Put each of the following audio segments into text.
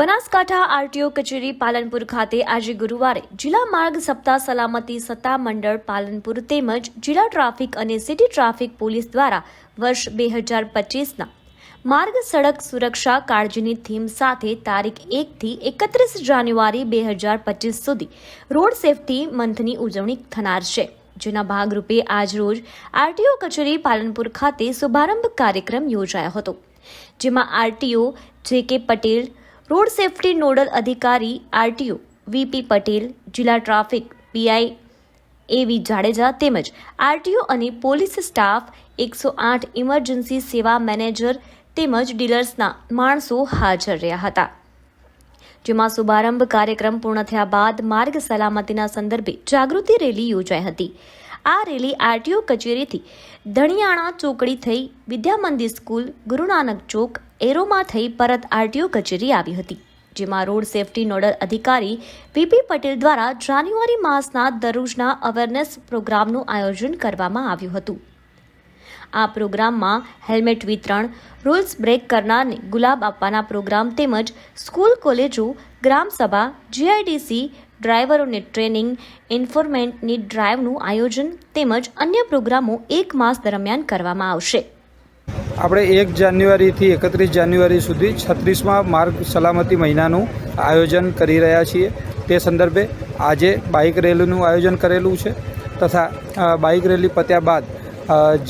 Banaskantha RTO કચેરી પાલનપુર ખાતે આજે ગુરુવારે જિલ્લા માર્ગ સપ્તાહ સલામતી સત્તા મંડળ પાલનપુર તેમજ જિલ્લા ટ્રાફિક અને સિટી ટ્રાફિક પોલીસ દ્વારા વર્ષ બે હજાર પચીસના માર્ગ સડક સુરક્ષા કાળજીની થીમ સાથે તારીખ એકથી એકત્રીસ જાન્યુઆરી બે હજાર પચીસ સુધી રોડ સેફટી મંથની ઉજવણી થનાર છે. જેના ભાગરૂપે આજરોજ આરટીઓ કચેરી પાલનપુર ખાતે શુભારંભ કાર્યક્રમ યોજાયો હતો. જેમાં RTO J K Patel road safety nodal અધિકારી આરટીઓ વીપી પટેલ જિલ્લા ટ્રાફિક પીઆઈ એવી જાડેજા તેમજ આરટીઓ અને પોલીસ સ્ટાફ એકસો આઠ ઇમરજન્સી સેવા મેનેજર તેમજ ડીલર્સના માણસો હાજર રહ્યા હતા. જેમાં શુભારંભ કાર્યક્રમ પૂર્ણ થયા બાદ માર્ગ સલામતીના સંદર્ભે જાગૃતિ રેલી યોજાઈ હતી. આ રેલી આરટીઓ કચેરીથી ધણિયાણા ચોકડી થઈ વિદ્યામંદિર સ્કૂલ, ગુરુનાનક ચોક એરોમાં થઈ પરત આરટીઓ કચેરી આવી હતી, જેમાં રોડ સેફટી નોડલ અધિકારી વીપી પટેલ દ્વારા જાન્યુઆરી માસના દરરોજના અવેરનેસ પ્રોગ્રામનું આયોજન કરવામાં આવ્યું હતું. આ પ્રોગ્રામમાં હેલ્મેટ વિતરણ, રૂલ્સ બ્રેક કરનારને ગુલાબ આપવાના પ્રોગ્રામ તેમજ સ્કૂલ, કોલેજો ગ્રામસભા જીઆઈડીસી, ડ્રાઈવરોને ટ્રેનિંગ, ઇન્ફોર્મેન્ટની ડ્રાઈવનું આયોજન તેમજ અન્ય પ્રોગ્રામો એક માસ દરમિયાન કરવામાં આવશે. આપણે એક જાન્યુઆરીથી એકત્રીસ જાન્યુઆરી સુધી છત્રીસમાં માર્ગ સલામતી મહિનાનું આયોજન કરી રહ્યા છીએ. તે સંદર્ભે આજે બાઇક રેલીનું આયોજન કરેલું છે તથા બાઇક રેલી પત્યા બાદ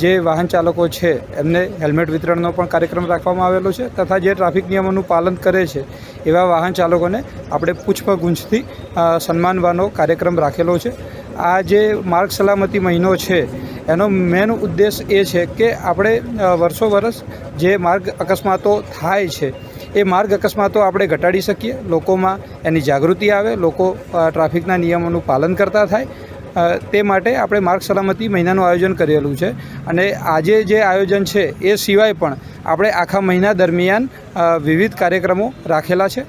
જે વાહન ચાલકો છે એમને હેલ્મેટ વિતરણનો પણ કાર્યક્રમ રાખવામાં આવેલો છે તથા જે ટ્રાફિક નિયમોનું પાલન કરે છે એવા વાહન ચાલકોને આપણે પુષ્પગુંજથી સન્માનવાનો કાર્યક્રમ રાખેલો છે. આ જે માર્ગ સલામતી મહિનો છે એનો મેન ઉદ્દેશ એ છે કે આપણે વર્ષો વર્ષ જે માર્ગ અકસ્માતો થાય છે, એ માર્ગ અકસ્માતો આપણે ઘટાડી શકીએ. લોકોમાં એની જાગૃતિ આવે, લોકો ટ્રાફિકના નિયમોનું પાલન કરતા થાય. તે માટે આપણે માર્ગ સલામતી મહિનાનું આયોજન કરેલું છે. અને આજે જે આયોજન છે, એ સિવાય પણ આપણે આખા મહિના દરમિયાન વિવિધ કાર્યક્રમો રાખેલા છે.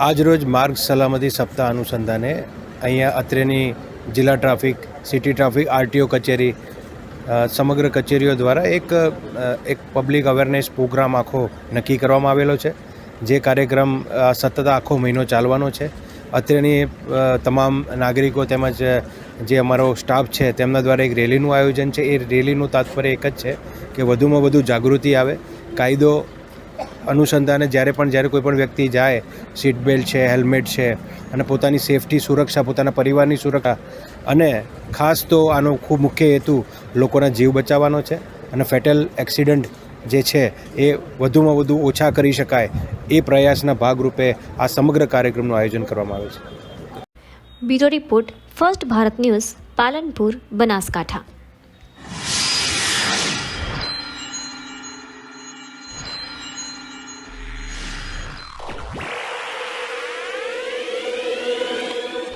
આજરોજ માર્ગ સલામતી સપ્તાહ અનુસંધાને અહીંયા અત્રેની જિલ્લા ટ્રાફિક, સિટી ટ્રાફિક, આરટીઓ કચેરી સમગ્ર કચેરીઓ દ્વારા એક એક પબ્લિક અવેરનેસ પ્રોગ્રામ આખો નક્કી કરવામાં આવેલો છે. જે કાર્યક્રમ સતત આખો મહિનો ચાલવાનો છે. અત્રેની તમામ નાગરિકો તેમજ જે અમારો સ્ટાફ છે, તેમના દ્વારા એક રેલીનું આયોજન છે. એ રેલીનું તાત્પર્ય એક જ છે કે વધુમાં વધુ જાગૃતિ આવે. કાયદો અનુસંધાને જ્યારે પણ જ્યારે કોઈ પણ વ્યક્તિ જાય, સીટ બેલ્ટ છે, હેલ્મેટ છે અને પોતાની સેફટી સુરક્ષા, પોતાના પરિવારની સુરક્ષા અને ખાસ તો આનો ખૂબ મુખ્ય હેતુ લોકોના જીવ બચાવવાનો છે અને ફેટલ એક્સિડન્ટ જે છે એ વધુમાં વધુ ઓછા કરી શકાય એ પ્રયાસના ભાગરૂપે આ સમગ્ર કાર્યક્રમનું આયોજન કરવામાં આવે છે. Bureau report, first Bharat news, Palanpur, Banaskantha.